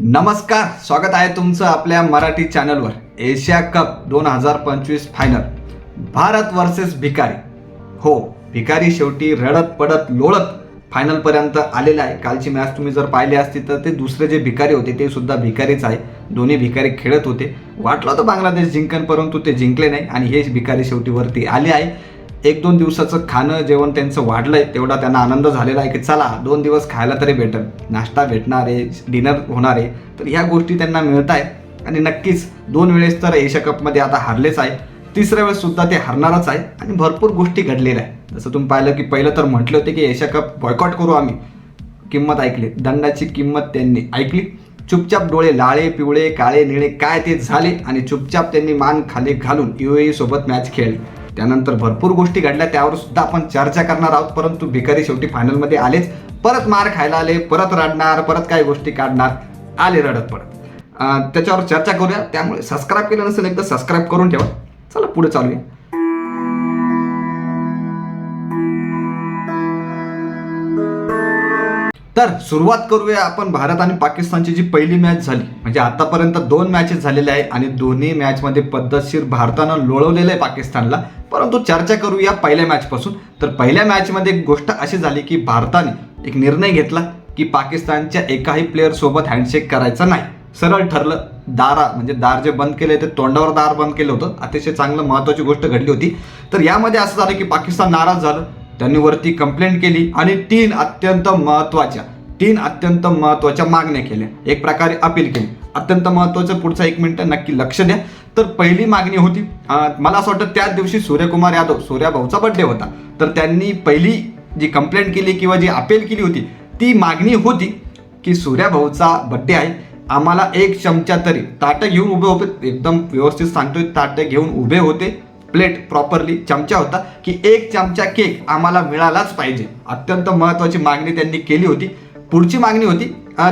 नमस्कार स्वागत आहे तुमचं आपल्या मराठी चॅनलवर. एशिया कप दोन हजार पंचवीस फायनल भारत वर्सेस भिकारी. हो भिकारी शेवटी रडत पडत लोळत फायनलपर्यंत आलेला आहे. कालची मॅच तुम्ही जर पाहिली असती तर ते दुसरे जे भिकारी होते ते सुद्धा भिकारीच आहे. दोन्ही भिकारी खेळत होते. वाटलं होतं बांगलादेश जिंकन परंतु ते जिंकले नाही. आणि हे भिकारी शेवटी वरती आले आहे. एक दोन दिवसाचं खाणं जेवण त्यांचं वाढलंय तेवढा त्यांना आनंद झालेला आहे की चला दोन दिवस खायला तरी भेटल. नाश्ता भेटणार आहे डिनर होणार आहे तर ह्या गोष्टी त्यांना मिळत आहेत आणि नक्कीच दोन वेळेस तर एशिया कपमध्ये आता हारलेच आहे. तिसऱ्या वेळेस सुद्धा ते हरणारच आहे. आणि भरपूर गोष्टी घडलेल्या आहेत. जसं तुम्ही पाहिलं की पहिलं तर म्हटलं होते की एशिया कप बॉयकॉट करू आम्ही. किंमत ऐकली. दंडाची किंमत त्यांनी ऐकली. चुपचाप डोळे लाळे पिवळे काळे निळे काय ते झाले आणि चुपचाप त्यांनी मान खाली घालून युएई सोबत मॅच खेळली. त्यानंतर भरपूर गोष्टी घडल्या. त्यावर सुद्धा आपण चर्चा करणार आहोत. परंतु भिकारी शेवटी फायनलमध्ये आलेच. परत मार खायला आले परत रडणार परत काही गोष्टी काढणार आले रडत पडत त्याच्यावर चर्चा करूया. त्यामुळे सबस्क्राईब केलं नसेल एकदा सबस्क्राईब करून ठेवा. चला पुढे चालूया. तर सुरुवात करूया आपण भारत आणि पाकिस्तानची जी पहिली मॅच झाली म्हणजे आतापर्यंत दोन मॅचेस झालेल्या आहे आणि दोन्ही मॅचमध्ये पद्धतशीर भारतानं लोळवलेलं आहे पाकिस्तानला. परंतु चर्चा करूया पहिल्या मॅचपासून तर पहिल्या मॅचमध्ये एक गोष्ट अशी झाली की भारताने एक निर्णय घेतला की पाकिस्तानच्या एकाही प्लेअरसोबत हँडशेक करायचा नाही. सरळ ठरलं दारा म्हणजे दार जे बंद केले ते तोंडावर दार बंद केलं होतं. अतिशय चांगलं महत्त्वाची गोष्ट घडली होती. तर यामध्ये असं झालं की पाकिस्तान नाराज झालं. त्यांनी वरती कंप्लेंट केली आणि तीन अत्यंत महत्त्वाच्या तीन अत्यंत महत्त्वाच्या मागण्या केल्या. एक प्रकारे अपील केली. अत्यंत महत्वाचं पुढचा एक मिनिट नक्की लक्ष द्या. तर पहिली मागणी होती मला असं वाटतं त्याच दिवशी सूर्यकुमार यादव सूर्याभाऊचा बड्डे होता. तर त्यांनी पहिली जी कंप्लेंट केली किंवा जी अपील केली होती ती मागणी होती की सूर्याभाऊचा बड्डे आहे. आम्हाला एक चमचा तरी ताटं घेऊन उभे होते. एकदम व्यवस्थित सांगतोय ताटं घेऊन उभे होते. प्लेट प्रॉपरली चमचा होता की एक चमचा केक आम्हाला मिळालाच पाहिजे. अत्यंत महत्वाची मागणी त्यांनी केली होती. पुढची मागणी होती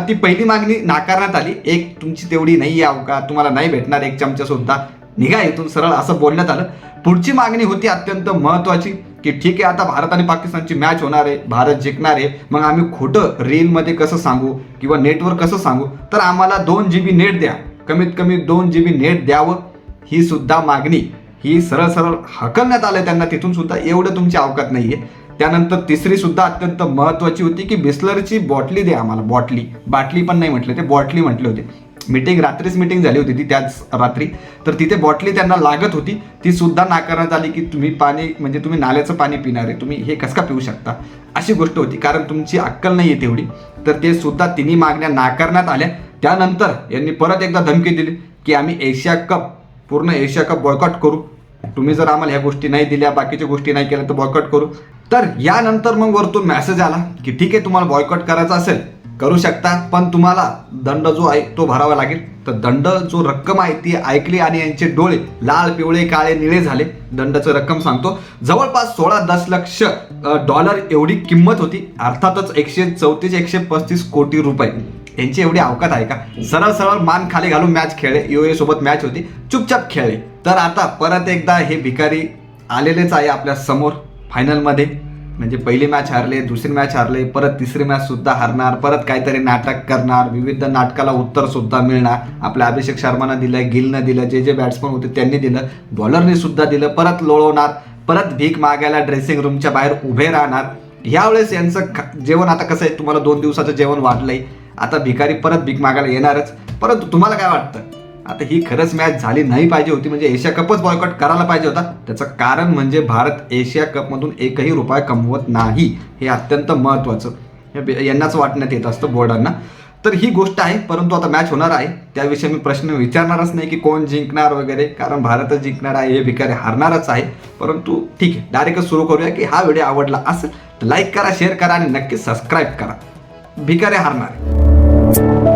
ती पहिली मागणी नाकारण्यात आली. एक तुमची तेवढी नाही आहे का तुम्हाला नाही भेटणार एक चमचा सुद्धा. निघा इथून सरळ असं बोलण्यात आलं. पुढची मागणी होती अत्यंत महत्वाची की ठीक आहे आता भारत आणि पाकिस्तानची मॅच होणार आहे भारत जिंकणार आहे. मग आम्ही खोटं रीलमध्ये कसं सांगू किंवा नेटवर कसं सांगू? तर आम्हाला दोन जी बी नेट द्या. कमीत कमी दोन जी बी नेट द्यावं ही सुद्धा मागणी. ही सरळ सरळ हकलण्यात आलं त्यांना तिथून सुद्धा एवढं तुमची अवकात आहे त्यानंतर तिसरी सुद्धा अत्यंत महत्वाची होती की बिस्लरची बॉटली द्या आम्हाला बॉटली. बाटली पण नाही म्हटले ते बॉटली म्हटले होते. मीटिंग रात्रीच मीटिंग झाली होती ती त्याच रात्री. तर तिथे बॉटली त्यांना लागत होती. ती सुद्धा नाकारण्यात आली की तुम्ही पाणी म्हणजे तुम्ही नाल्याचं पाणी पिणार आहे तुम्ही हे कसं का पिऊ शकता? अशी गोष्ट होती कारण तुमची अक्कल नाही आहे तेवढी. तर ते सुद्धा तिन्ही मागण्या नाकारण्यात आल्या. त्यानंतर यांनी परत एकदा धमकी दिली की आम्ही एशिया कप पूर्ण एशिया कप बॉयकॉट करू. तुम्ही जर आम्हाला ह्या गोष्टी नाही दिल्या बाकीच्या गोष्टी नाही केल्या तर बॉयकॉट करू. तर यानंतर मग वरतून मेसेज आला की ठीक आहे तुम्हाला बॉयकॉट करायचा असेल करू शकता पण तुम्हाला दंड जो आहे तो भरावा लागेल. तर दंड जो रक्कम आहे ती ऐकली आणि यांचे डोळे लाल पिवळे काळे निळे झाले. दंडाचं रक्कम सांगतो. जवळपास सोळा दशलक्ष डॉलर एवढी किंमत होती. अर्थातच एकशे चौतीस एकशे पस्तीस कोटी रुपये. यांची एवढी अवकात आहे का? सरळ सरळ मान खाली घालून मॅच खेळले. युए सोबत मॅच होती. चुपचाप खेळले. तर आता परत एकदा हे भिकारी आलेलेच आहे आपल्यासमोर फायनलमध्ये म्हणजे पहिली मॅच हारले दुसरी मॅच हारले परत तिसरी मॅच सुद्धा हारणार परत काहीतरी नाटक करणार विविध नाटकाला उत्तर सुद्धा मिळणार. आपल्या अभिषेक शर्मानं दिलं गिलनं दिलं जे जे बॅट्समन होते त्यांनी दिलं बॉलरने सुद्धा दिलं परत लोळवणार परत भीक मागायला ड्रेसिंग रूमच्या बाहेर उभे राहणार. ह्यावेळेस यांचं ख- जेवण आता कसं आहे? तुम्हाला दोन दिवसाचं जेवण वाढलंय. आता भिकारी परत भीक मागायला येणारच. परंतु तुम्हाला काय वाटतं? आता ही खरंच मॅच झाली नाही पाहिजे होती म्हणजे एशिया कपच बॉयकॉट करायला पाहिजे होता. त्याचं कारण म्हणजे भारत एशिया कपमधून एकही रुपया कमवत नाही. हे अत्यंत महत्त्वाचं हे यांनाच वाटण्यात येत असतं बोर्डांना. तर ही गोष्ट आहे परंतु आता मॅच होणार आहे. त्याविषयी मी प्रश्न विचारणारच नाही की कोण जिंकणार वगैरे कारण भारतच जिंकणार आहे हे भिकारी हारणारच आहे. परंतु ठीक आहे डायरेक्टच सुरू करूया की हा व्हिडिओ आवडला असेल तर लाईक करा शेअर करा आणि नक्की सबस्क्राईब करा. भिकारी हारणार. आहे